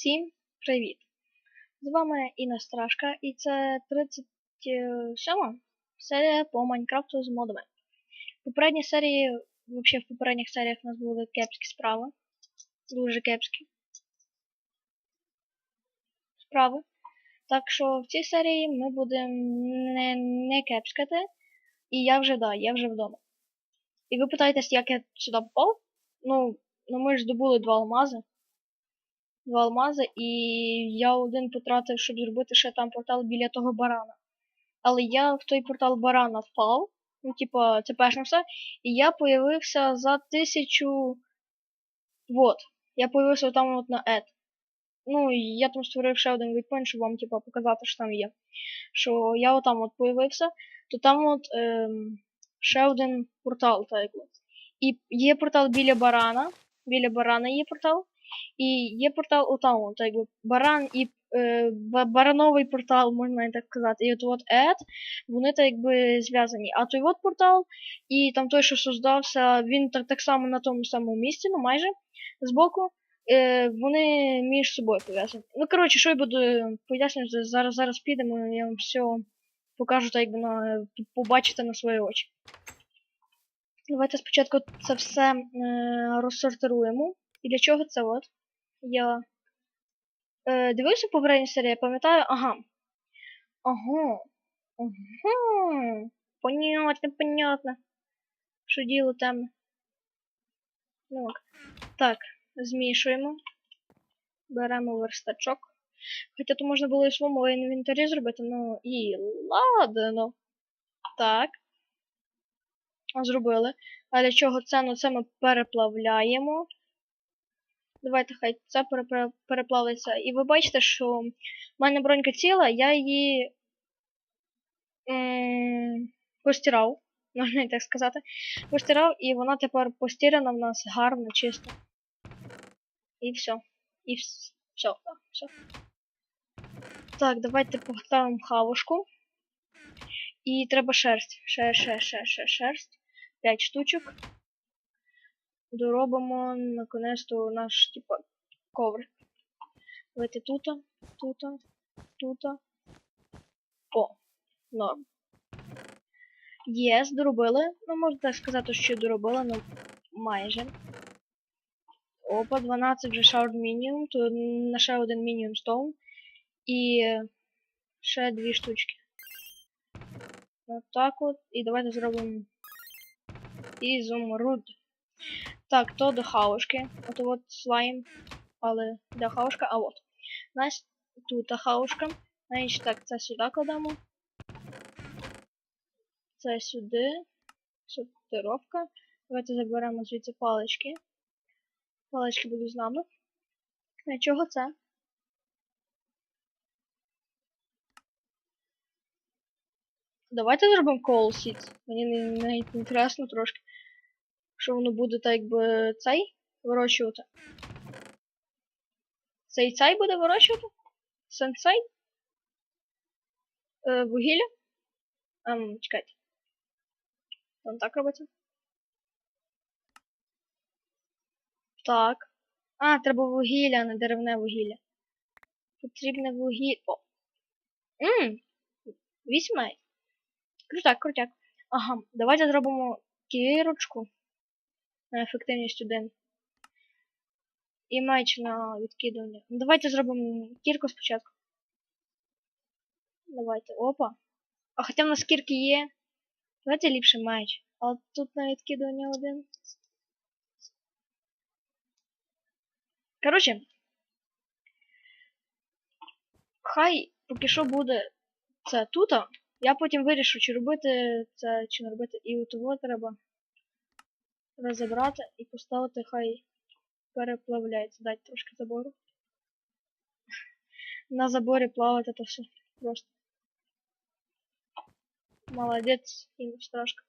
Всім привіт! З вами Інна Страшка, і це 37 серія по Майнкрафту з модами. В попередній серії, взагалі в попередніх серіях у нас були кепські справи. Дуже кепські. Справи. Так що в цій серії ми будемо не, не кепскати. І я вже да, я вже вдома. І ви питаєтесь, як я сюди попав? Ну, ну ми ж здобули два алмази два алмази, і я один потратив, щоб зробити ще там портал біля того барана. Але я в той портал барана впав. Ну, типа, це перше все. І я появився за тисячу. Вот. Я появився там от на Ед. Ну, я там створив ще один вікпоінт, щоб вам, типа, показати, що там є. Що я отам от появився, то там от ем, ще один портал, так якби. І є портал біля барана. Біля барана є портал. І є портал отам, от, якби баран і е, барановий портал, можна так сказати. І от от Ед, вони так якби зв'язані. А той от портал, і там той, що создався, він так, так само на тому самому місці, ну майже збоку. Е, вони між собою пов'язані. Ну, коротше, що я буду пояснювати, зараз зараз підемо, я вам все покажу, так якби на побачите на свої очі. Давайте спочатку це все е, розсортируємо. І для чого це от? Я е, дивився попередню серію, я пам'ятаю, ага. Ага. Ага. Понятно, понятно. Що діло темне. Ну, ок. так, змішуємо. Беремо верстачок. Хоча то можна було і своєму інвентарі зробити, ну і ладно. Так. Зробили. А для чого це? Ну це ми переплавляємо. Давайте хай це переплавиться. І ви бачите, що в мене бронька ціла, я її постирав, можна і так сказати. Постирав, і вона тепер постирана в нас гарно, чисто. І все. І вс- все. все. Так, давайте поставимо хавушку. І треба шерсть. Ще, ще, ще, шерсть. 5 штучок доробимо наконець-то наш, типа, коврик. Давайте тут, тут, тут. О, норм. Єс, доробили. Ну, можна так сказати, що доробили, ну майже. Опа, 12 вже шард мінімум, то на ще один мінімум стоун. І ще дві штучки. Отак от. І давайте зробимо ізумруд. Так, то до хаушки. От от слайм. Але де хаушка? А от. Значить, тут хаушка. Значить, так, це сюди кладемо. Це сюди. Сортировка. Давайте заберемо звідси палички. Палички будуть з нами. Для чого це? Давайте зробимо call seeds. Мені не- навіть інтересно трошки що воно буде так якби цей вирощувати. Цей цей буде вирощувати? Сенсей? Е, вугілля? Ем, чекайте. Там так робиться? Так. А, треба вугілля, а не деревне вугілля. Потрібне вугілля. О. Ммм. Навіть. Крутяк, крутяк. Ага, давайте зробимо кірочку на ефективність 1. І меч на відкидування. Ну, давайте зробимо кірку спочатку. Давайте. Опа. А хоча в нас кірки є. Давайте ліпше меч. А тут на відкидування один. Коротше. Хай поки що буде це тут. Я потім вирішу, чи робити це, чи не робити. І от того треба розібрати і поставити, хай переплавляється. Дайте трошки забору. На заборі плавати то все просто. Молодець, Інна страшка.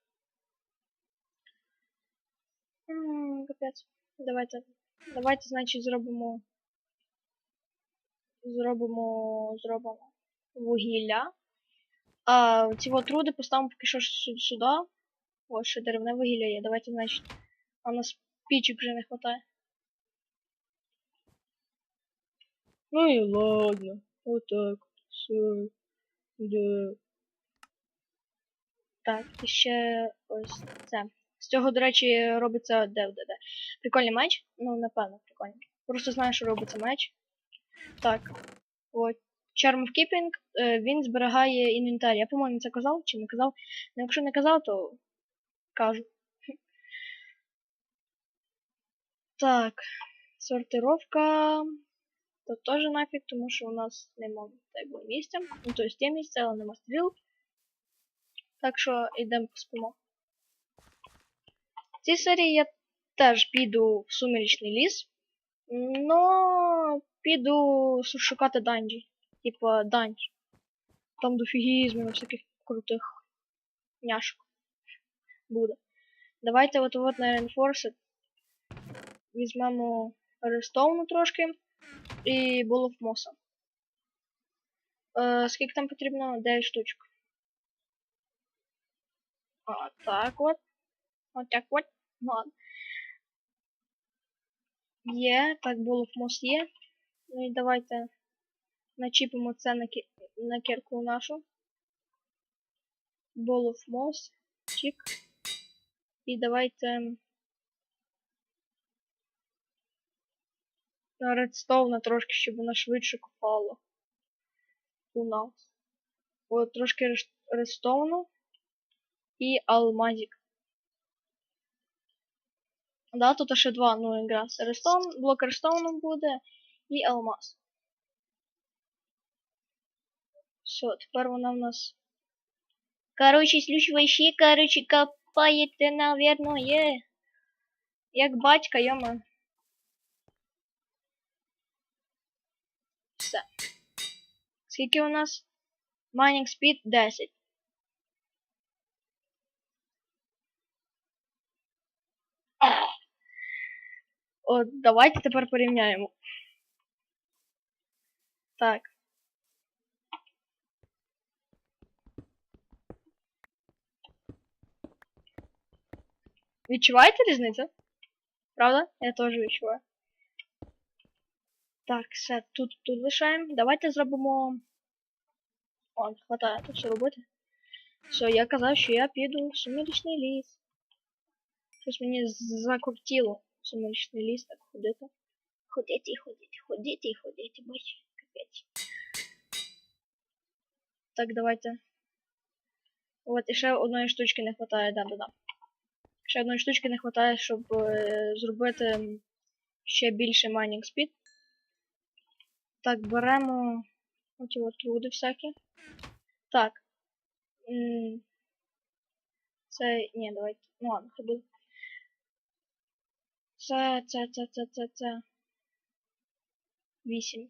М, Капець. Давайте. Давайте, значить, зробимо. Зробимо. Зробимо вугілля. А ці от труди поставимо поки що сю- сюди. Ось ще деревне вугілля є. Давайте, значить. А у нас пічок вже не хватає. Ну і ладно. Отак. Все. Да. Так, і ще ось це. З цього, до речі, робиться де. Прикольний меч. Ну, напевно, прикольний. Просто знаю, що робиться меч. Так. От. Charm of Keeping, е, він зберігає інвентар. Я, по-моєму, це казав чи не казав. Ну, якщо не казав, то кажу. Так. Сортировка. То теж нафіг, тому що у нас нема так би місця. Ну, тобто є місце, але нема стріл. Так що йдемо поспимо. В цій серії я теж піду в сумеречний ліс. Но піду шукати данжі. Типа данж. Там дофігізмів всяких крутих няшок буде. Давайте от от на Reinforced візьмемо Рестовну трошки і of Moss. Е, скільки там потрібно? 9 штучок. А, так от. От так от. Ну, Ладно. Є, так Ball of Moss є. Ну і давайте начіпимо це на, кі... на кірку нашу. Ball of Moss. І давайте редстоуна трошки, щоб вона швидше копала у нас. От трошки редстоуну і алмазик. Да, тут ще два, ну якраз редстоун, блок редстоуну буде і алмаз. Все, тепер вона в нас. Короче, слушай, короче, копаєте, наверно, є. Як батька, йома. Все. Скільки у нас? Mining speed 10. От, давайте тепер порівняємо. Так. Відчуваєте різницю? Правда? Я теж відчуваю. Так, все, тут, тут лишаємо. Давайте зробимо. О, не хватає тут все робити. Все, я казав, що я піду в сумеречний ліс. Щось мені закрутило в сумеречний ліс так ходити. Ходити, ходити, ходити, ходити, бач, капець. Так, давайте. От, і ще одної штучки не хватає, да-да-да. Ще одної штучки не хватає, щоб е, зробити ще більше майнінг спід. Так, беремо оці от труди всякі. Так. Це. Ні, давайте. Ну ладно, хай буде. Це, це, це, це, це, це. Вісім.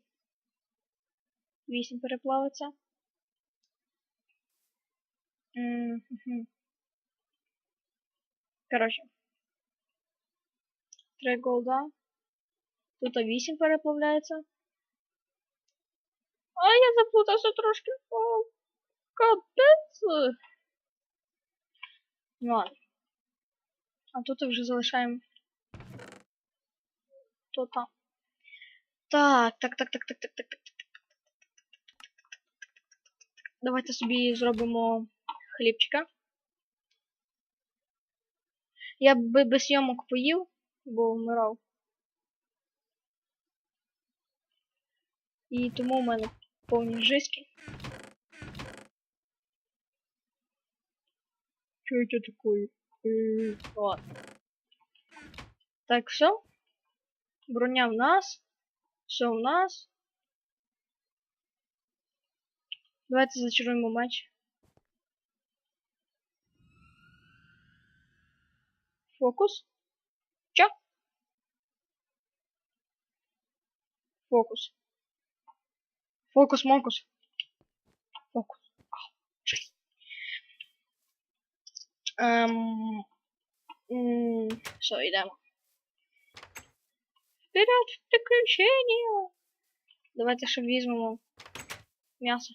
Вісім переплавиться. Мгм. Коротше. Три голда. Тут 8 переплавляється. А я заплутався трошки. О, капець. Ну ладно. А тут вже залишаємо. То там. Так, так, так, так, так, так, так, так. Давайте собі зробимо хлібчика. Я би без зйомок поїв, бо вмирав. І тому у мене повні жиски. Що это такое? Е, Ладно. Так, все. Броня в нас. Все в нас. Давайте зачаруємо матч. Фокус. Чо? Фокус. Фокус, мокус. Фокус. Ем... Все, йдемо. Вперед в приключення! Давайте ще візьмемо м'ясо.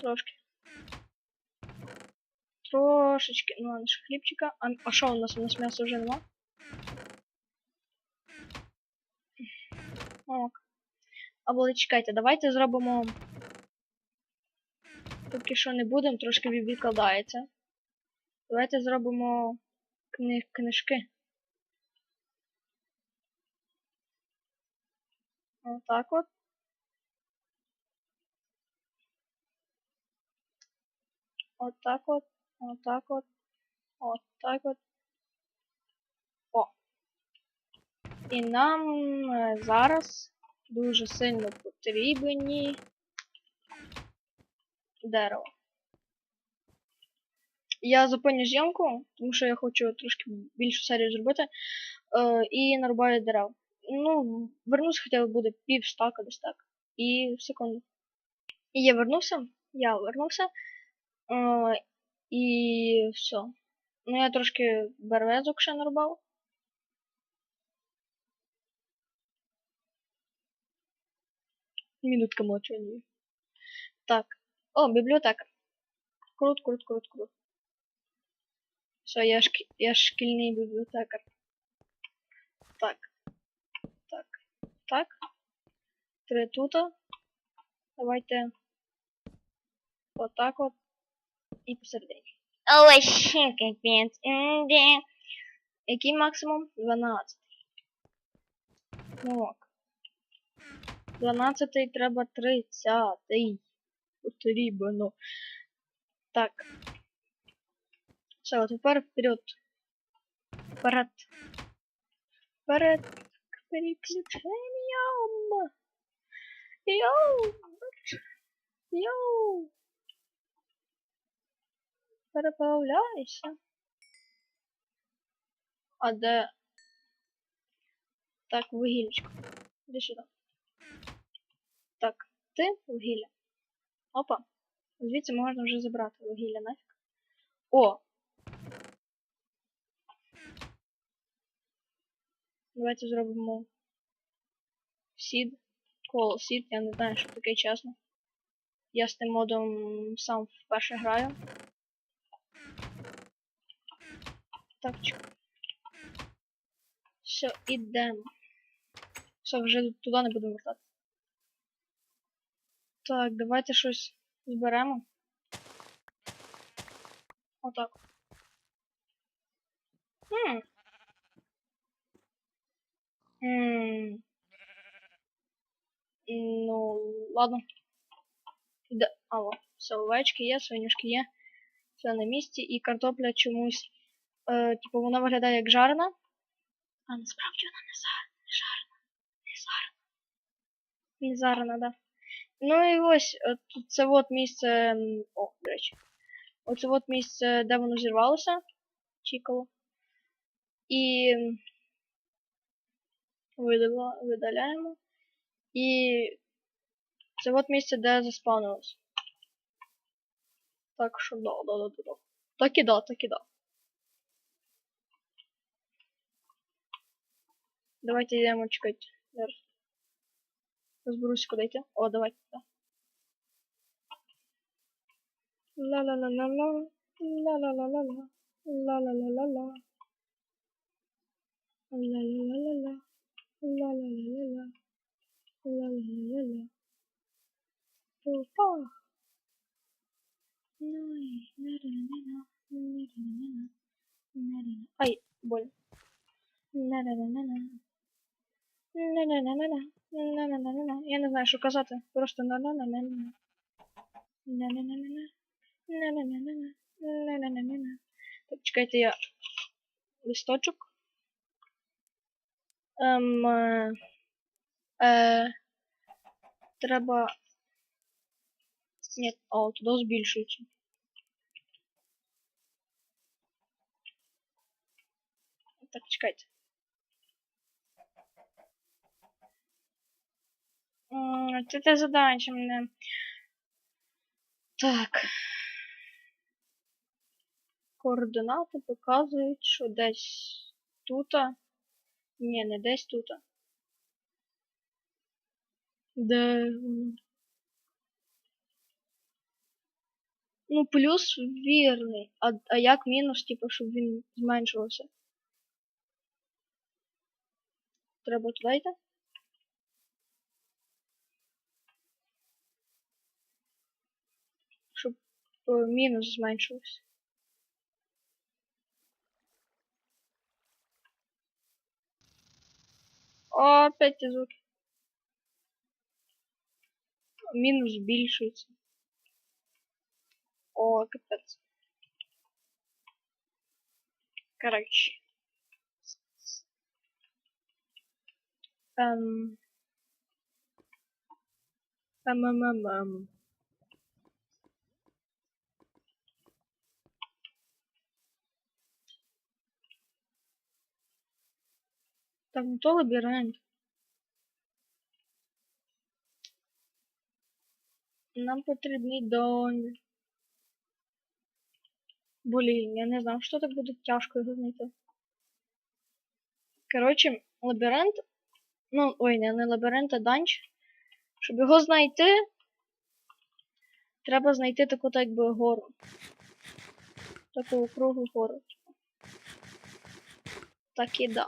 Трошки. Трошечки, ну ладно, ще хлібчика. А, а що у нас? У нас м'яса вже нема? Ок. Або чекайте, давайте зробимо. Поки що не будемо, трошки від- відкладається. Давайте зробимо кни... книжки. Отак от. Отак от. Отак от. Отак от. О. І нам е, зараз дуже сильно потрібні дерево. Я зупиню зйомку, тому що я хочу трошки більшу серію зробити. Е, і нарубаю дерев. Ну, вернусь хоча б буде пів стака десь так. І секунду. І я вернувся. Я вернувся. Е, і все. Ну я трошки березок ще нарубав. Минутка мовчання. Так. О, бібліотека. Крут, крут, крут, крут. Все, я, шк... я шкільний бібліотекар. Так. Так. Так. Три тута. Давайте. Отак от. І посередині. Ой, ще. М-де. Який максимум? 12. Ну ок. 12 треба 30. Потрібно. Так. Все, тепер вперед. Вперед. Вперед. К переключениям. Йоу. Йоу. Переправляйся. А де? Так, вугілечко. Іди сюди. Так, ти вугілля. Опа. Звідси можна вже забрати вугілля нафіг. О! Давайте зробимо сід. Call сід, я не знаю, що таке чесно. Я з тим модом сам вперше граю. Так, чекай. Все, ідемо. Все, вже туди не будемо вертати. Так, давайте щось зберемо. Отак. Хм. Хм. Ну, ладно. Де... А, о, все, овечки є, свинюшки є. Все на місці. І картопля чомусь. Е, типу, вона виглядає як жарена. А насправді вона не зар... не жарена. Не зарена. Не зарена, да. Ну і ось е, тут це от місце. О, до речі. Оце от місце, де воно зірвалося. Чікало. І видала- видаляємо. І це от місце, де заспавнилось. Так що да, да, да, да, да. Так і да, так і да. Давайте йдемо чекати. Зараз. Розберусь, куди йти. О, давайте. Да. Ла-ла-ла-ла-ла. Ла-ла-ла-ла-ла. Ла-ла-ла-ла-ла. Ла-ла-ла-ла-ла. Ла-ла-ла-ла-ла. Ла-ла-ла-ла-ла. Опа. Ай, на-на-на-на. На-на-на-на. На-на-на. Ай, больно. На-на-на-на-на. На-на-на-на-на. На-на-на-на-на. Я не знаю, що казати. Просто на-на-на-на-на. На-на-на-на-на. Так, чекайте, я листочок. Ем, е, е, треба. Ні, о, туди збільшується. Так, чекайте. Це те задача мене. Так. Координати показують, що десь тут. Ні, не десь тут. Де? Ну, плюс вірний. А, а як мінус, типу, щоб він зменшувався? Треба туди йти? щоб е, мінус зменшився. О, опять ті звуки. Мінус збільшується. О, капець. Короче. Ем. Ем, Так, ну то лабіринт. Нам потрібний домик. Блін, я не знав, що так буде тяжко його знайти. Коротше, лабіринт. Ну, ой, не, не лабіринт, а данж. Щоб його знайти, треба знайти таку так би гору. Таку кругу гору. Так і да.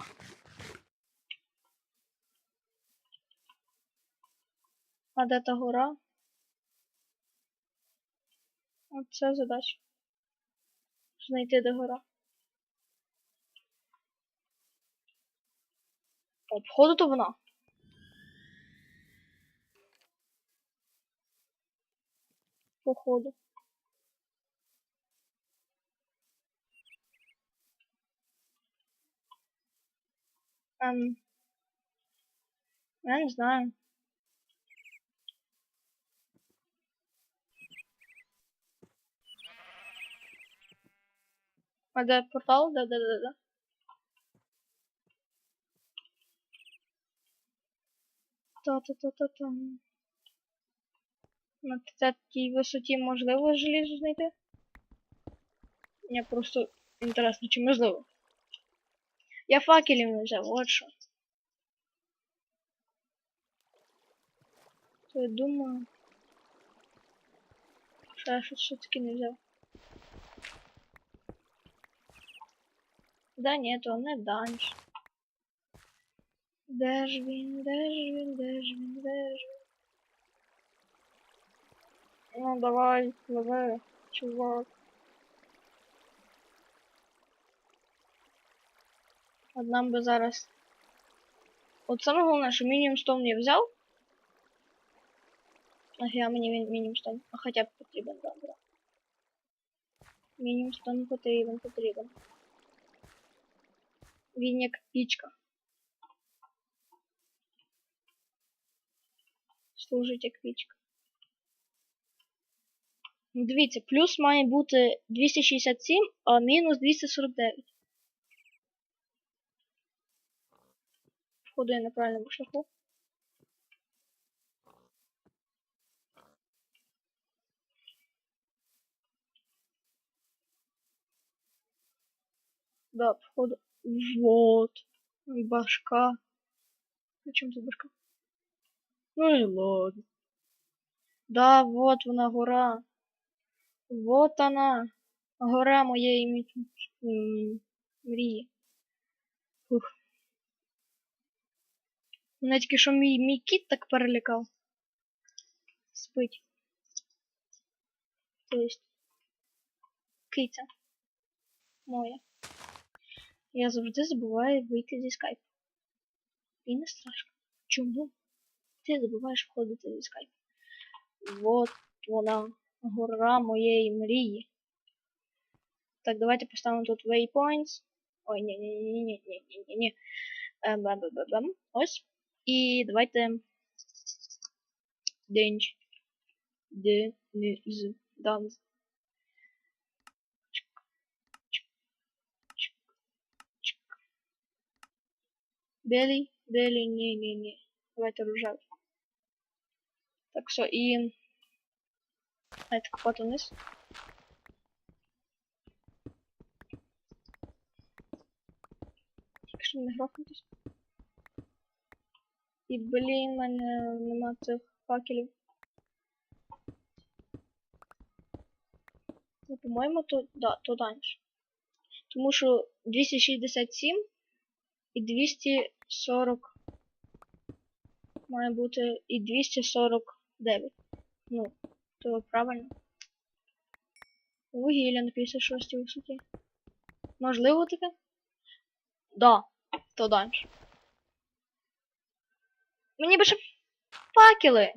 А де та гора? Оце задача. Знайти де гора. Обходу то вона. Походу. Ем. Я не знаю. А де портал? Да, да, да, да. Та-та-та-та-та. На такій висоті можливо желізо знайти? Мені просто інтересно, чи можливо. Я факелів не взяв, от що. То я думаю. Що я щось все-таки не взяв. Да ні, то не данж. Де ж він, де ж він, де ж він, де ж він? Ну давай, давай, чувак. От нам би зараз. От саме головне, що мінімум стон я взяв. Нафіга мені він мінімум стон. А хоча б потрібен, добре. Мінімум стон потрібен, потрібен. Він як пічка. Служить як пічка. Дивіться, плюс має бути 267, а мінус 249. Походу я на правильному шляху. Да, походу. Вот. Башка. Зачем тут башка? Ну и ладно. Да, вот вона гора. Вот она. Гора моєї мрії. Фух. Мене тільки що мій, мій кіт так перелякав. Спить. То есть. Киця. Моя. Я завжди забуваю вийти зі скайпу. І не страшно. Чому? Ти забуваєш входити зі скайпу. Вот вона. Гора моєї мрії. Так, давайте поставимо тут waypoints. Ой, ні, ні, ні, ні, ні, ні, ні, ні, ні. Ем, бам, бам, бам, бам. Ось. І давайте. Денч. Де не з данс. Белый, белый, не, не, не. Давайте рожевий. Так, все, і... Давайте копати вниз. Якщо не грохнутись. І, блін, в мене нема цих факелів. Ну, по-моєму, то, да, то данж. Тому що 267 і 240 має бути і 249. Ну, то правильно. Вугілля на 56 висоті. Можливо таке? Да, то далі. Мені ще факели.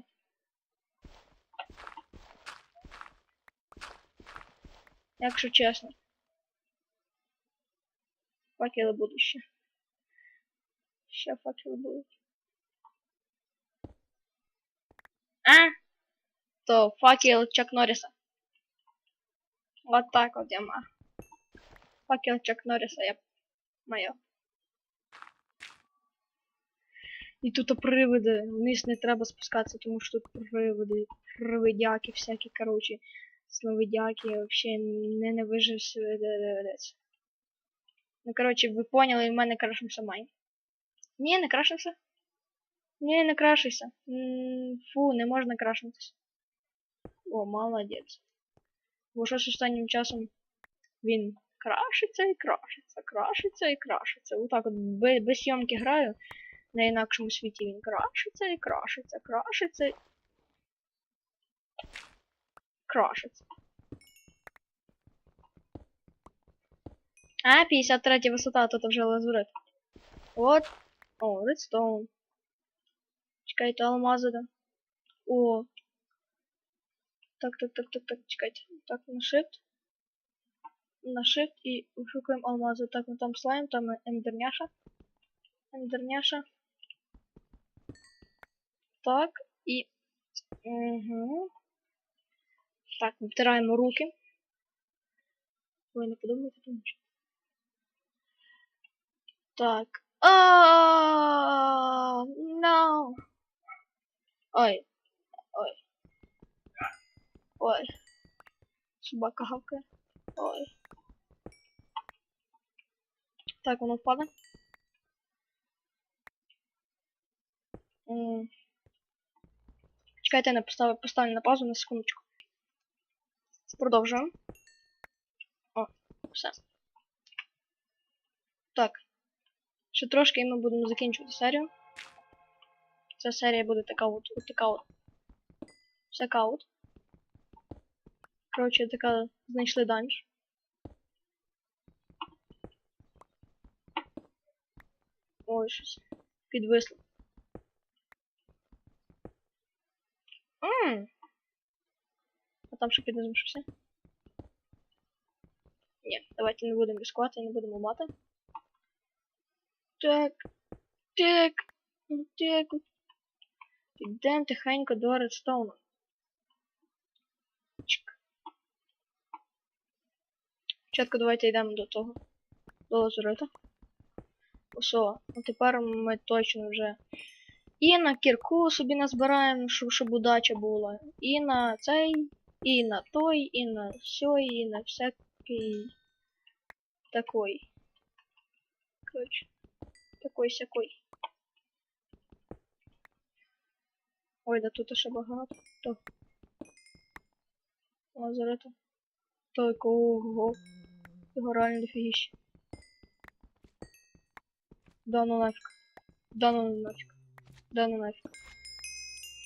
Якщо чесно. Факели будуть ще. Ще факели будуть. А? То факел Чак Норриса. Вот так вот я маю. Факел Чак Норриса я маю. І тут привиди. Вниз не треба спускатися, тому що тут привиди, привидяки всякі, короче. Сновидяки, вообще не не вижив свидець. Ну, короче, ви поняли, в мене крашився майн. Ні, не крашився. Ні, не крашився. М, Фу, не можна крашнутися. О, молодець. Бо що ж останнім часом він крашиться і крашиться, крашиться і крашиться. Отак от без, зйомки граю на інакшому світі він крашиться і крашиться, крашиться. і Крашиться. А, 53 висота, тут вже лазурит. От. О, редстоун. Чекайте, алмази, да. О. Так, так, так, так, так, чекайте. Так, на shift. На shift і вишукуємо алмази. Так, ну там слайм, там ендерняша. Ендерняша. Так, і. Угу. Так, втираємо руки. Ви не подумайте, тому що. Так. А, no. Ой. Ой. Ой. Собака гавкає. Ой. Так, воно впаде. М. Чекайте, я поставлю, поставлю на паузу на секундочку. Продовжуємо. О, все. Так. Ще трошки і ми будемо закінчувати серію. Ця серія буде така от, от така от. Всяка от. Коротше, така знайшли данж. Ой, щось. Підвисло. Ммм. А там ще піднизу все. Ні, давайте не будемо ризикувати, не будемо мати. Так. Так. Так. Підемо тихенько до редстоуну. Спочатку давайте йдемо до того. До лазурита. Осо. А тепер ми точно вже і на кірку собі назбираємо, щоб, щоб удача була. І на цей, і на той, і на сьой, і на всякий такой. Короче, такой сякой. Ой, да тут ще багато. То. Лазарета. Так, ого. Його реально дофігіще. Да ну нафиг. Да ну нафиг. Да ну нафиг.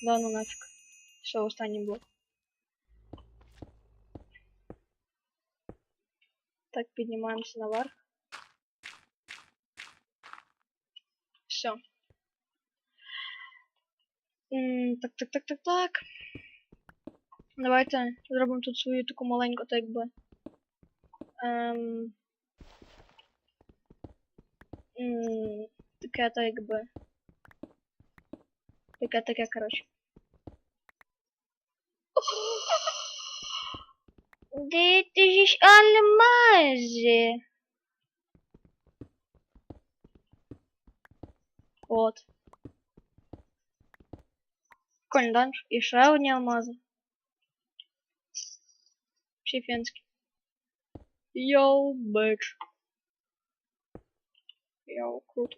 Да ну нафиг. Все, останній блок. Так, піднімаємося наверх. Все. Так, так, так, так, так. Давайте зробимо тут свою таку маленьку, так би. Ем... Таке, так якби. Таке, таке, коротше. Это же ж алмазы. От. Прикольно, данж. І ще одні алмази. Шефенські. Йоу, бич. Йоу, круто.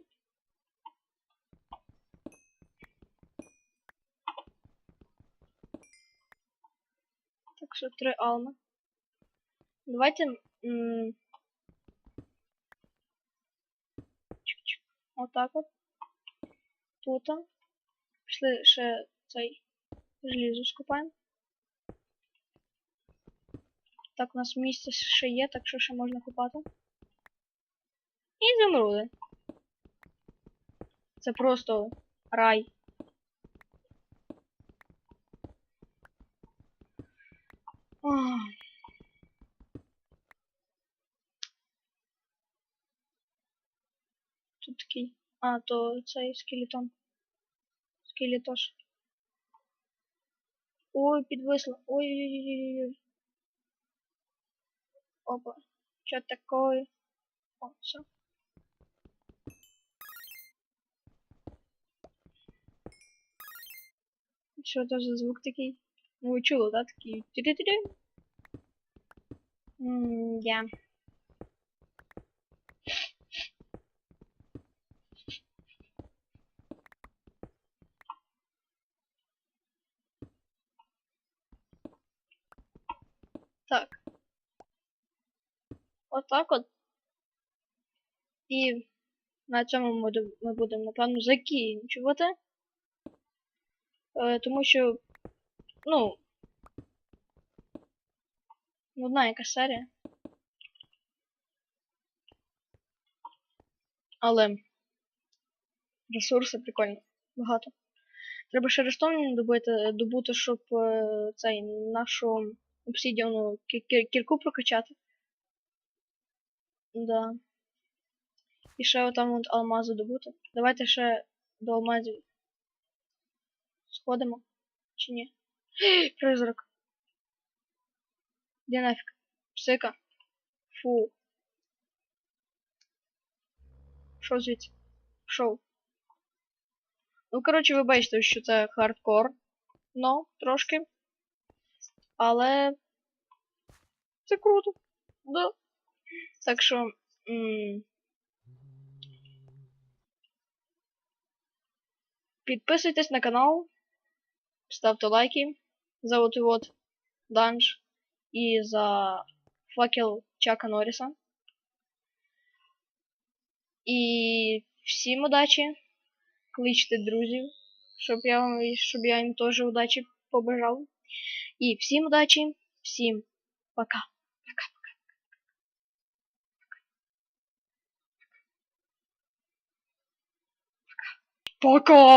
Так що три алми. Давайте. м, Чик-чик. Отак от. Тут. Пішли ще цей желізо скупаємо. Так, у нас місце ще є, так що ще можна купати. І замруди. Це просто рай. Ах. Тут такий. А, то цей скелетон. Скелетош. Ой, підвисло. Ой, ой, ой, ой. Опа. Что такое? О, все. Що це за звук такий? Ну, ви чули, да? Такий. тю-тю-тю-тю. М, Я. Так. Отак от. І на цьому ми ми будемо, напевно, закінчувати. Е, тому що, ну, нудна яка серія. Але ресурси прикольні, багато. Треба ще рештовні добити, добути, щоб е, цей нашу обсідіану кі- кі- кірку прокачати. Да. І ще отам от алмази добути. Давайте ще до алмазів сходимо. Чи ні? Призрак. Де нафіг? Псика. Фу. Що звідси? Пішов. Ну, коротше, ви бачите, що це хардкор. Ну, трошки. Але. Це круто. Да. Так що. Підписуйтесь на канал, ставте лайки за от от данж і за факел Чака Норріса. І всім удачі. Кличте друзів, щоб я, щоб я їм теж удачі побажав. І всім удачі, всім пока. Пока.